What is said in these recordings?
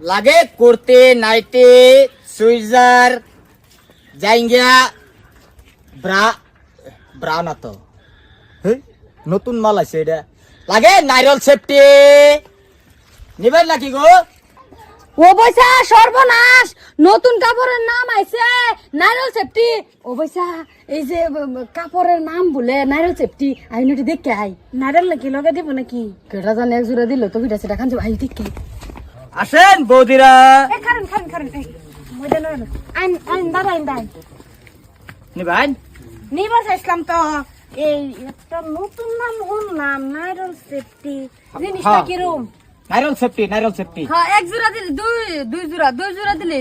লাগে করতে নাইতে সুইজার, জাইঙ্গা, ব্রা ব্রা না তো নতুন মাল আছে এটা। লাগে নাইরল সেফটি। নিবেন নাকি গো? ও বৈশা, সর্বনাশ! নতুন কাপড়ের নাম আইছে নাইরল সেফটি। ও বৈশা, এই যে কাপড়ের নাম বলে নাইরল সেফটি। আই নটি দেখকে আই। নারিয়েল নাকি লগে দিব নাকি? কেটা জানে এক জোড়া দিল তো বিটা, সেটা খান আই দেখকে আসেন বৌদিরা। খারেন খারেন খারেন এই ময়দা লয় না আইন আইন দাঁড়া আইন দাঁড়াই নিবার চাইছিলাম তো। এই একটা নতুন নাম শুনলাম নাইরল সেফটি। জিনিসটা। কিরম নাইরল সেফটি নাইরল সেফটি। হ্যাঁ এক জোড়া দিলে দুই দুই জোড়া দুই জোড়া দিলে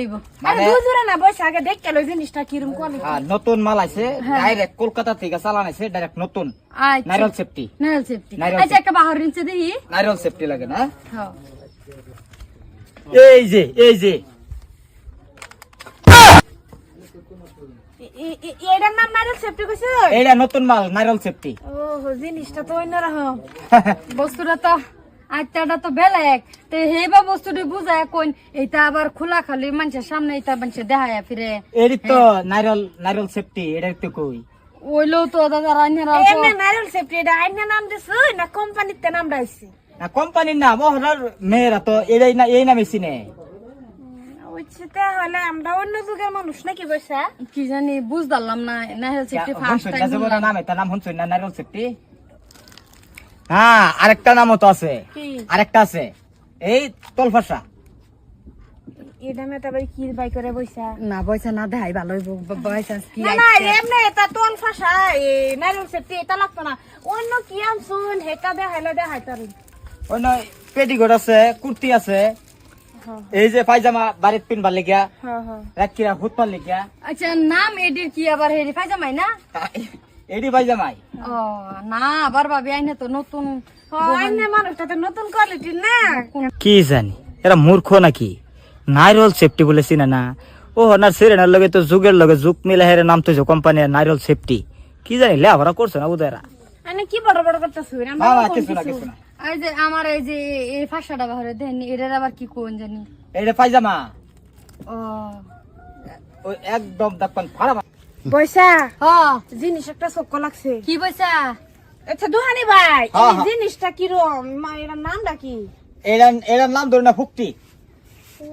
আরে বুঝুরে না বসে আগে দেখ কেলো জিনিসটা কিরম কোয়ালিটি হ্যাঁ, নতুন মাল আছে ডাইরেক্ট কলকাতা থেকে চালান আছে ডাইরেক্ট নতুন। আচ্ছা। নাইরল সেফটি। নাইরল সেফটি। আচ্ছা একটা বাহার নিচে দেখি নাইরল সেফটি লাগে না? হ্যাঁ। এই যে এই যে। এটার নাম নাইরল সেফটি কইছে এইটা নতুন মাল নাইরল সেফটি ও জিনিসটা তো অন্যরকম বস্তুটা তো আত্মাটা তো বেলেগ। তে হেবা বস্তুটি বুঝায় কোন এইটা আবার খোলা খালি মানুষের সামনে এইটা মানুষের দেখায় ফিরে। এটি তো নাইরল নাইরল সেফটি এটা তো কই। ওইলেও তো দাদা রান্নারা এমনি নাইরল সেফটি এটা আইনা নাম দিছে না কোম্পানিতে নাম রাইছে? না কোম্পানির নাম ওনার মেয়েরা তো এই না এই নামে চিনে। তাহলে আমরা অন্য যুগের মানুষ নাকি বসা কি জানি বুঝদারলাম না নাহেল সেফটি ফার্স্ট টাইম না যে নাম এটা নাম হনসই না নাইরল সেফটি হ্যাঁ আরেকটা নামও তো আছে। কি? আরেকটা আছে। এই তলফাসা না পয়সা না দেখাই ভালো হইব। পয়সা কি না না এমনি এটা তোন ফাঁসা এই নাইরল সেফটি এটা লাগতো না। অন্য কি আনছুন হেটা দেখাইলে দেখাই অন্য পেটিকোট আছে কুর্তি আছে। হ্যাঁ। এই যে পায়জামা বাড়িত পিনবার লেগিয়া হ্যাঁ হ্যাঁ। রাখিরা হুতবার লেগিয়া। আচ্ছা নাম এডির কি আবার হেরি ফাইজামাই না? এডি পায়জামাই। ও না আবার ভাবি আইনে তো নতুন আইনে মানুষটা তো নতুন কোয়ালিটি না। কি জানি এরা মূর্খ নাকি? নাইরল সেফটি বলে চিনে না। ও হনার সিরেনার লগে তো যুগের লগে যুগ মিলে হেরে নাম তো কোম্পানি নাইরল সেফটি কি জানি লেখাপড়া করছে না আইনে কি বড় বড় করতেছ? কিছু না কিছু না। এই যে আমার এই যে এই ফাঁসাটা বাহারে দেন এটার আবার কি কোন জানি? এইটা পায়জামা ও। ওই একদম দেখবেন ফাড়া বৈশা হ জিনিস একটা চক্ক লাগছে। কি পয়সা আচ্ছা দুহানি ভাই হ্যাঁ, এই হ্যাঁ। জিনিসটা মা এর নামটা কি? নাম ধরে না ফুকটি। ও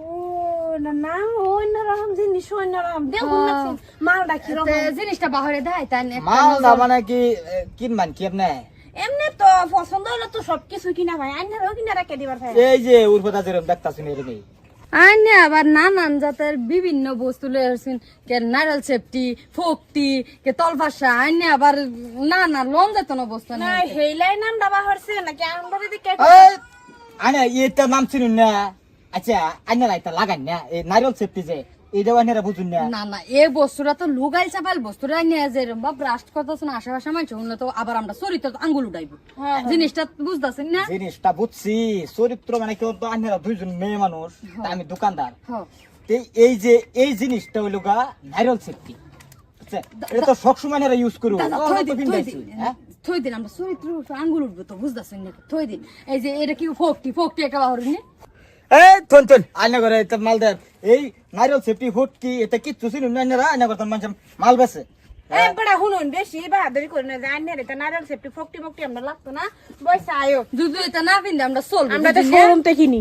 না নাম অন্যরকম জিনিস অন্যরকম দেখুন না হ্যাঁ। মালটা তে জিনিসটা বাহারে দেয় তাই না মাল দা মানে কি এ, কিনবান কি আপনি? এমনি তো পছন্দ হলে তো সবকিছু কিনা ভাই আইনারও কিনা রেখে দিবার ভাই। এই যে উর্বতা যেরকম দেখতাছেন আইনে আবার নানান জাতের বিভিন্ন বস্তু লয়ে কে নারল সেফটি ফোকটি কে তলফাসা আইনে আবার না না লন যেত না বস্তু না হেইলাই নাম দাবা হরছে নাকি আমরা যদি কে এই, আনে এটা নাম চিনুন না। আচ্ছা আইনারা এটা লাগান না। এই নাইরল সেফটি যে এইটাও আইনারা বুঝুন না না না এই বস্তুটা তো লুগাইল চাপাইল বস্তুটা নিয়ে যে বা ব্রাস্ট করতেছ আশেপাশে মানুষ উন্নত তো আবার আমরা চরিত্র আঙ্গুল উঠাইবো। জিনিসটা বুঝতেছেন না? জিনিসটা বুঝছি চরিত্র মানে কেউ তো আইনারা দুইজন মেয়ে মানুষ আমি দোকানদার। হ্যাঁ এই যে এই জিনিসটা হইল গা নাইরল সেফটি এটা তো সবসময় এরা ইউজ করু থই দিন। হ্যাঁ? আমরা চরিত্র আঙ্গুল উঠবো তো বুঝতেছেন না থই দিন। এই যে এটা কি ফোকটি ফোকটি একটা এই থন থন আইনা করে এটা মাল দেয় এই নাইরল সেফটি ফুট কি এটা কিচ্ছু চিনুন না আইনারা আইনা করতাম মানুষ মাল বেছে। এই বড়া শুনুন বেশি বাহাদুরি করে না আইনের এটা নারিয়াল সেফটি ফকটি মকটি আমরা লাগতো না বৈশা আয়ো। যদি এটা না পিনলে আমরা চলবো আমরা তো বুঝলি না? শোরুম থেকে কিনি।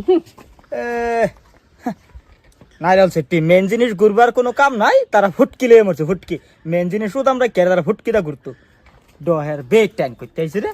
নাইরল সেফটি মেন জিনিস ঘুরবার কোনো কাম নাই তারা ফুটকি লেগে মরছে ফুটকি মেন জিনিস শুধু আমরা কেরে তারা ফুটকিটা ঘুরতো। ডহের বেগ ট্যাঙ্ক করতে আইছে রে।